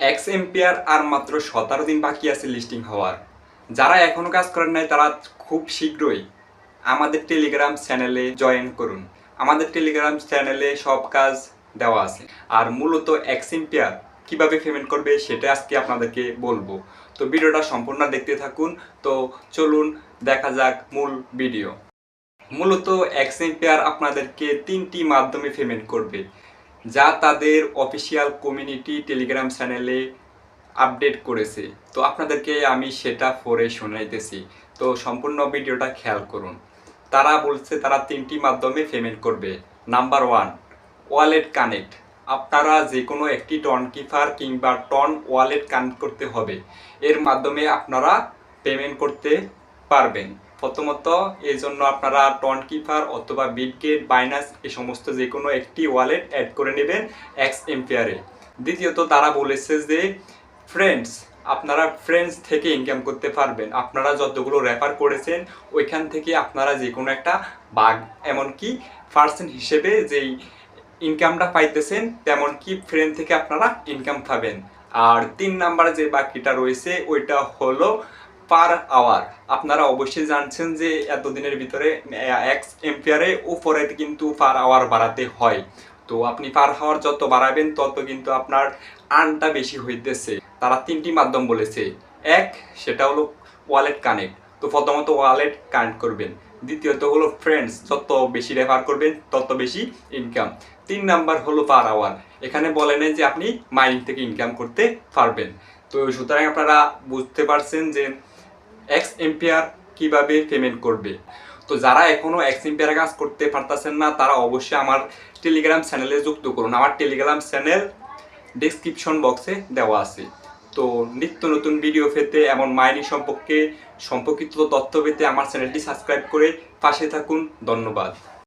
X ampere আর মাত্র সতেরো দিন বাকি আছে লিস্টিং হওয়ার। যারা এখনও কাজ করেন নাই, তারা খুব শীঘ্রই আমাদের টেলিগ্রাম চ্যানেলে জয়েন করুন। আমাদের টেলিগ্রাম চ্যানেলে সব কাজ দেওয়া আছে। আর মূলত এক্স এম্পিয়ার কীভাবে পেমেন্ট করবে, সেটা আজকে আপনাদেরকে বলব। তো ভিডিওটা সম্পূর্ণ দেখতে থাকুন। তো চলুন, দেখা যাক মূল ভিডিও মূলত এক্স এম্পিয়ার আপনাদেরকে তিনটি মাধ্যমে পেমেন্ট করবে। যা তাদের অফিসিয়াল কমিউনিটি টেলিগ্রাম চ্যানেলে আপডেট করেছে। তো আপনাদেরকে আমি সেটা পরে শোনাইতেছি। তো সম্পূর্ণ ভিডিওটা খেয়াল করুন। তারা বলছে তারা তিনটি মাধ্যমে পেমেন্ট করবে। নাম্বার ওয়ান ওয়ালেট কানেক্ট আপনারা যে কোনো একটি টন কিপার কিংবা টন ওয়ালেট কানেক্ট করতে হবে। এর মাধ্যমে আপনারা পেমেন্ট করতে পারবেন। প্রথমত এই জন্য আপনারা টন কিপার অথবা বিটগেট বাইনাস এই সমস্ত যে কোনো একটি ওয়ালেট অ্যাড করে নেবেন এক্স এম্পিয়ারে দ্বিতীয়ত, তারা বলেছে যে ফ্রেন্ডস আপনারা ফ্রেন্ডস থেকে ইনকাম করতে পারবেন। আপনারা যতগুলো রেফার করেছেন, ওইখান থেকে আপনারা যে কোনো একটা বাগ এমনকি পার্সেন্ট হিসেবে যেই ইনকামটা পাইতেছেন তেমন কি ফ্রেন্ড থেকে আপনারা ইনকাম পাবেন। আর তিন নাম্বার যে বাকিটা রয়েছে, ওইটা হলো পার আওয়ার। আপনারা অবশ্যই জানছেন যে এতদিনের ভিতরে এক্স এম্পিয়ারে উপরে কিন্তু পার আওয়ার বাড়াতে হয়। তো আপনি পার আওয়ার যত বাড়াবেন, তত কিন্তু আপনার আর্নটা বেশি হইতেছে। তারা তিনটি মাধ্যম বলেছে। এক, সেটা হলো ওয়ালেট কানেক্ট তো প্রথমত ওয়ালেট কানেক্ট করবেন। দ্বিতীয়ত হলো ফ্রেন্ডস যত বেশি রেফার করবেন, তত বেশি ইনকাম তিন নাম্বার হলো পার আওয়ার। এখানে বলে নেই যে আপনি মাইনিং থেকে ইনকাম করতে পারবেন। তো সুতরাং আপনারা বুঝতে পারছেন যে এক্স এম্পিয়ার কীভাবে পেমেন্ট করবে? তো যারা এখনও এক্স এম্পিয়ার কাজ করতে পারতেছেন না, তারা অবশ্যই আমার টেলিগ্রাম চ্যানেলে যুক্ত করুন। আমার টেলিগ্রাম চ্যানেল ডিসক্রিপশন বক্সে দেওয়া আছে। তো নিত্য নতুন ভিডিও পেতে, এমন মাইনি সম্পর্কে সম্পর্কিত তথ্য পেতে আমার চ্যানেলটি সাবস্ক্রাইব করে পাশে থাকুন। ধন্যবাদ।